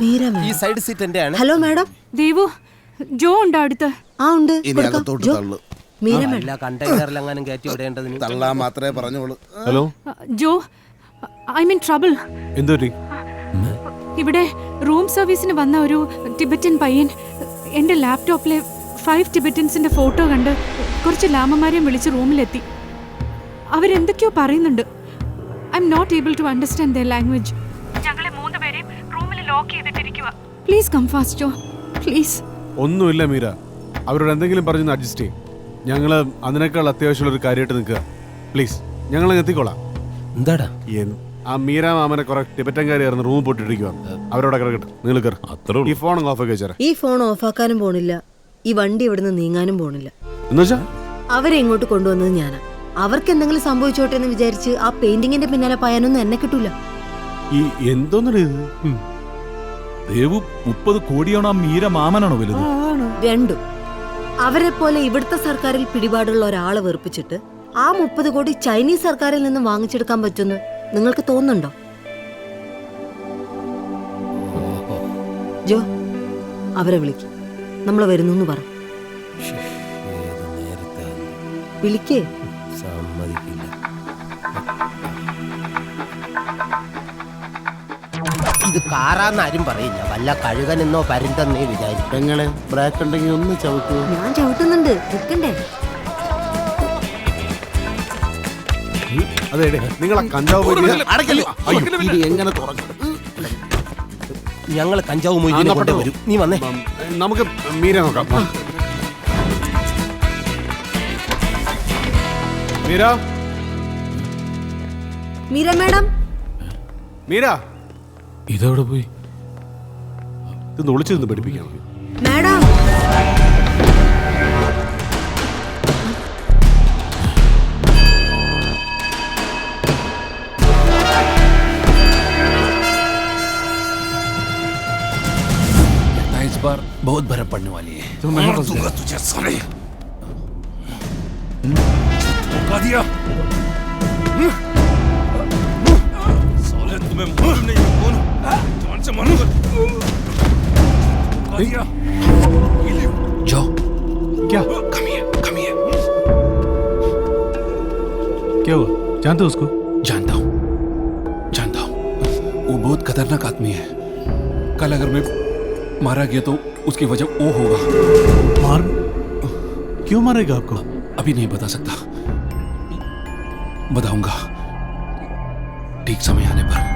മീര ഈ side seat എന്റെയാണ്. ആണ് hello madam. Devu Jo ഉണ്ടോ അടുത്ത്? ആ ഉണ്ട്. ഇനി കൊടുക്കാം. അകത്തോട്ട് ജോ, തള്ളു. മീര മാഡം എല്ലാ കണ്ടെയ്നറിലെങ്ങാനും കയറ്റി വിടേണ്ടതിന്. തള്ളാൻ മാത്രമേ പറഞ്ഞോളൂ hello? Jo I mean trouble. ഇവിടെ റൂം സർവീസിന് വന്ന ഒരു ടിബറ്റൻ പയ്യൻ എന്റെ ലാപ്ടോപ്പിലെ ഫൈവ് ടിബറ്റൻസിന്റെ ഫോട്ടോ കണ്ട് കുറച്ച് ലാമമാരെയും വിളിച്ച് റൂമിലെത്തി. അവരെന്തൊക്കെയോ പറയുന്നുണ്ട്. I am not able to understand the language. Lock ചെയ്തിട്ടിരിക്കുക please come fast Jo please ഒന്നുമില്ല മീര. അവരോട് എന്തെങ്കിലും പറഞ്ഞു അഡ്ജസ്റ്റ് ചെയ്യും. ഞങ്ങൾ അതിനേക്കാൾ അത്യാവശ്യമുള്ള ഒരു കാര്യമായിട്ട് നിൽക്കുക. പ്ലീസ് ഞങ്ങൾ എത്തിക്കോളാം. എന്താടാ? ആ മീര മാമനെ കുറെ ടിബറ്റൻകാരി ആയിരുന്നു റൂം പൊട്ടിട്ടിരിക്കുക അവരോട് കിടക്കട്ടെ നിങ്ങൾ കയറി ഈ ഫോൺ ഓഫ് ആക്കി വെച്ചാൽ ഈ ഫോൺ ഓഫ് ആക്കാനും പോണില്ല. ഈ വണ്ടി ഇവിടുന്ന് നീങ്ങാനും പോണില്ല. എന്നുവെച്ചാ അവരെ ഇങ്ങോട്ട് കൊണ്ടുവന്നത് ഞാനാ. അവർക്ക് എന്തെങ്കിലും സംഭവിച്ചോട്ടെ എന്ന് വിചാരിച്ച് ആ പെയിന്റിങ്ങിന്റെ പിന്നാലെ പായാനൊന്നും എന്നെ കിട്ടൂല. ഈ എന്തോന്നു ഇത്? ദേവു മുപ്പത് കോടിയാണോ ആ മീര മാമനാണോ വലുത്? രണ്ടും. അവരെ പോലെ ഇവിടുത്തെ സർക്കാരിൽ പിടിപാടുള്ള ഒരാളെ വെറുപ്പിച്ചിട്ട് ആ മുപ്പത് കോടി ചൈനീസ് സർക്കാരിൽ നിന്ന് വാങ്ങിച്ചെടുക്കാൻ പറ്റുമെന്ന് നിങ്ങൾക്ക് തോന്നുന്നുണ്ടോ? ജോ അവരെ വിളിക്ക്. നമ്മൾ വരുന്നു എന്ന് പറ വിളിക്കേ. സമ്മതിക്കില്ല. ഇത് കാറാന്ന് ആരും പറയില്ല. വല്ല കഴുകനെന്നോ പരുന്തെന്നേ വിചാരിക്കും. വിചാരിക്കുന്നു ബ്രേക്ക് ഉണ്ടെങ്കിൽ ഒന്ന് ചവിട്ടൂ. ഞാൻ ചവിട്ടുന്നുണ്ട്. നിൽക്കണ്ടേ? അതെ നിങ്ങൾ ആ കഞ്ചാവ് ഇത് എങ്ങനെ തുറക്കും? ഞങ്ങൾ കഞ്ചാവ് മൊയ്തിനെ കൊണ്ട് വരും നീ വന്നേ. നമുക്ക് മീര നോക്കാം. മീര? മീര മാഡം? മീര? ഇതെവിടെ പോയി ഇത് ഒളിച്ചു നിന്ന് പഠിപ്പിക്കണം മാഡം लगता है इस बार बहुत बर्फ पड़ने वाली है मार दूंगा तुझे साले धोखा दिया साले तुम्हें मालूम नहीं है कौन? हूँ? जान से ले जाओ। क्या? कम here कम here क्या हुआ? जानते हो उसको? जानता हूँ। जानता हूँ। वो बहुत खतरनाक आदमी है। कल अगर मैं मारा गया तो उसकी वजह वो होगा। मार? क्यों मारेगा आपको? अभी नहीं बता सकता। बताऊँगा। ठीक समय आने पर।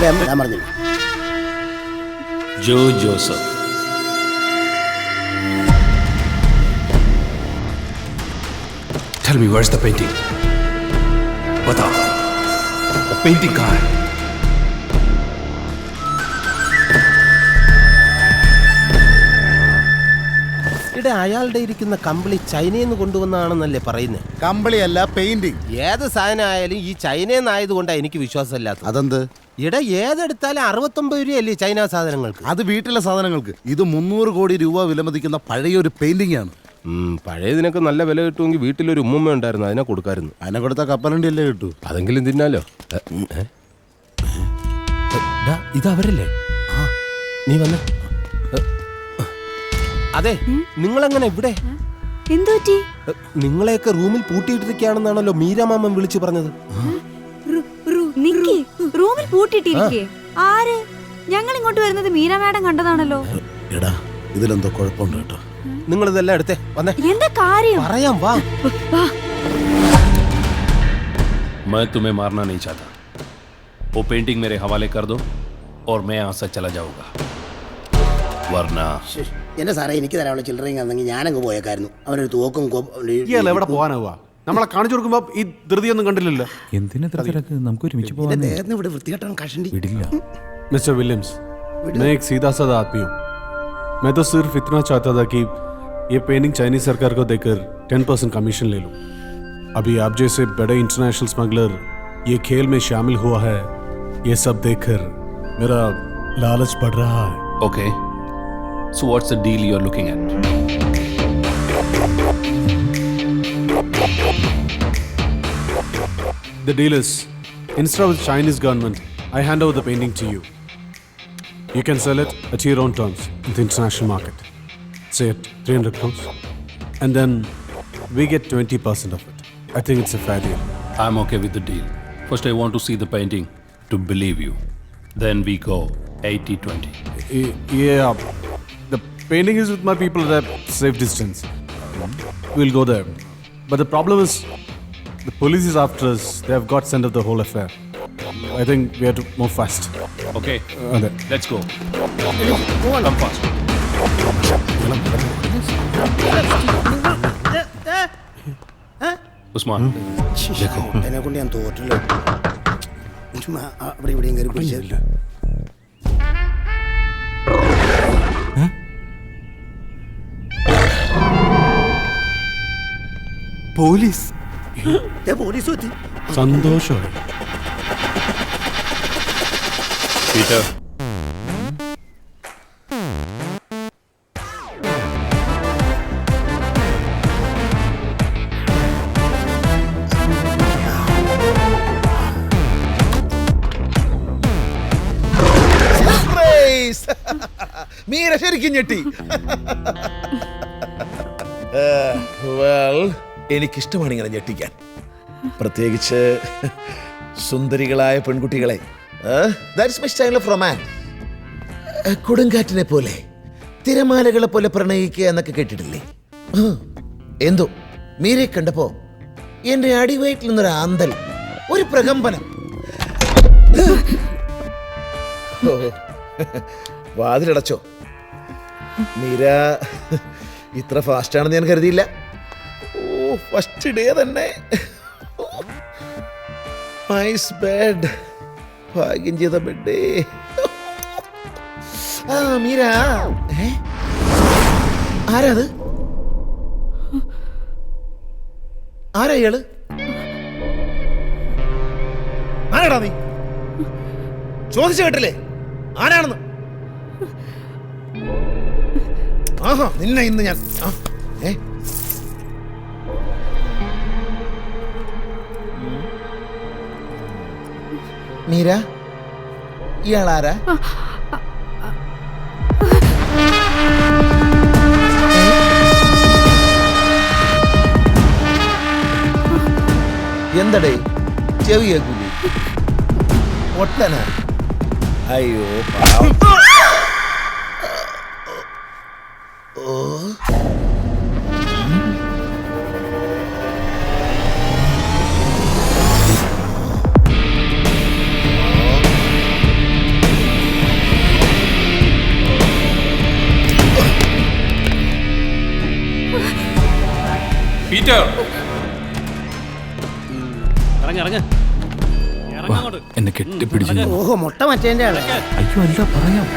എന്നോട് ഞാൻ ഞാൻ പറഞ്ഞു जो Joseph Tell me where's the painting? बताओ वो पेंटिंग कहाँ है ഇവിടെ അയാളുടെ ഇരിക്കുന്ന കമ്പിളി ചൈനയിൽ നിന്ന് കൊണ്ടുവന്നതാണെന്നല്ലേ പറയുന്നത്? കമ്പിളിയല്ല പെയിന്റിങ് ഏത് സാധനം ആയാലും ഈ ചൈനയിൽ നിന്നായതുകൊണ്ടാണ് എനിക്ക് വിശ്വാസമില്ലാത്തത്. അതെന്ത്? ഇട ഏതെടുത്താലും അറുപത്തൊമ്പത് രൂപയല്ലേ ചൈന സാധനങ്ങൾക്ക്? അത് വീട്ടിലെ സാധനങ്ങൾക്ക്. ഇത് മുന്നൂറ് കോടി രൂപ വിലമതിക്കുന്ന പഴയൊരു പെയിന്റിംഗ് ആണ്. പഴയതിനൊക്കെ നല്ല വില കിട്ടുമെങ്കിൽ വീട്ടിലൊരു ഉമ്മ ഉണ്ടായിരുന്നു അതിനെ കൊടുക്കായിരുന്നു. അതിനെ കൊടുത്ത കപ്പലണ്ടി അല്ലേ കിട്ടൂ? അതെങ്കിലും തിന്നാലോ? ഇത് അവരല്ലേ? ആ നീ വന്ന. അതെ നിങ്ങളെങ്ങനെ ഇവിടെ എന്തു പറ്റി എ, നിങ്ങളെയൊക്കെ റൂമിൽ പൂട്ടിയിട്ടിരിക്കുകയാണെന്നാണല്ലോ മീരാമാമൻ വിളിച്ചു പറഞ്ഞത് നിക്കി റൂമിൽ പൂട്ടിട്ടിരിക്കേ ആര് ഞങ്ങൾ ഇങ്ങോട്ട് വരുന്നത് മീര മാഡം കണ്ടതാണല്ലോ എടാ ഇതിലെന്തോ കുഴപ്പമുണ്ട് കേട്ടോ നിങ്ങൾ ഇതെല്ലാം എടുത്തേ വന്നേ എന്താ കാര്യം പറയാം വാ मैं तुम्हें मारना नहीं चाहता वो पेंटिंग मेरे हवाले कर दो और मैं यहाँ से चला जाऊंगा वरना എന്റെ സാറേ എനിക്ക് തരാനുള്ള ചില്ലറയും കന്നെങ്കിൽ ഞാനങ്ങ് പോയേക്കായിരുന്നു അവനൊരു തോക്കും കൊ- ഒരു- ഇയാൾ എവിടെ പോകാനാവുക നമ്മളെ കാണിച്ചു കൊടുക്കുമ്പോ ഈ ധൃതിയൊന്നും കണ്ടില്ലല്ലോ എന്തിനാ ഇത്ര തിരക്ക് നമുക്ക് ഒരുമിച്ച് എന്റെ പോവാൻ ദേഹത്തിന് ഇവിടെ വൃത്തികെട്ടാൻ കഷണ്ടി വിടില്ല मिस्टर विलियम्स मैं एक सीधा साधा आदमी हूँ मैं तो सिर्फ इतना चाहता था कि ये पेंटिंग चाइनीज सरकार को देकर टेन परसेंट कमीशन ले लूँ अभी आप जैसे बड़े इंटरनेशनल स्मगलर ये खेल में शामिल हुआ है ये सब देखकर मेरा लालच बढ़ रहा है okay so So, what's the deal you're looking at? The deal is, instead of the Chinese government, I hand over the painting to you. You can sell it at your own terms in the international market, say at 300 crores, and then we get 20% of it. I think it's a fair deal. I'm okay with the deal. First, I want to see the painting to believe you. Then we go 80 20. Yeah, painting is with my people at a safe distance. We'll go there. But the problem is, the police is after us. They have got scent of the whole affair. I think we have to move fast. Okay, അതെ let's go. Come fast. Usman देखो എന്നെ കൊണ്ട് ഞാൻ തോറ്റല്ലോ ചുമ്മാ അവിടെ ഇവിടെയും കയറി പിടിച്ച് പോലീസ്? പോലീസ് എത്തി സന്തോഷമായി. പീറ്റർ. മീര ശരിക്കും ഞെട്ടി. Uh, വെൽ എനിക്കിഷ്ടമാണ് ഇങ്ങനെ ഞെട്ടിക്കാൻ. പ്രത്യേകിച്ച് സുന്ദരികളായ പെൺകുട്ടികളെ. ദാറ്റ്സ് മൈ സ്റ്റൈൽ ഓഫ് കൊടുങ്കാറ്റിനെ പോലെ തിരമാലകളെ പോലെ പ്രണയിക്കുക എന്നൊക്കെ കേട്ടിട്ടില്ലേ? എന്തോ? മീരെ കണ്ടപ്പോ എന്റെ അടിവയറ്റിൽ നിന്നൊരു ആന്തൽ ഒരു പ്രകമ്പനം. വാതിലടച്ചോ? മീര ഇത്ര ഫാസ്റ്റാണെന്ന് ഞാൻ കരുതിയില്ല. ഫസ്റ്റ് ഡേ തന്നെ. നൈസ് ബെഡ് ഭാഗ്യം ചെയ്ത ബെഡേ ആ മീര. ഏ? ആരാത് ആരാ ഇയാൾ? ആരാടാ നീ? ചോദിച്ചു കേട്ടില്ലേ? ആരാണെന്ന്? ആഹാ നിന്നെ ഇന്ന് ഞാൻ ആ, ഏ മീര ഇയാളാരാ എന്തടേ ചെവി കേൾക്കൂലേ ഒട്ടനാ അയ്യോ എന്നെ കെട്ടിപ്പിടിച്ചു ഓഹോ മുട്ട മറ്റേന്റെ ആൾ. അയ്യോ അല്ല പറയാം.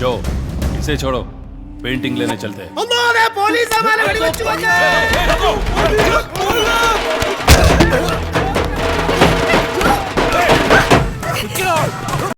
ജോ ചോടോ पेंटिंग लेने चलते हैं అమ్మోరే పోలీస్ అమ్మాలి వెళ్ళి వచ్చి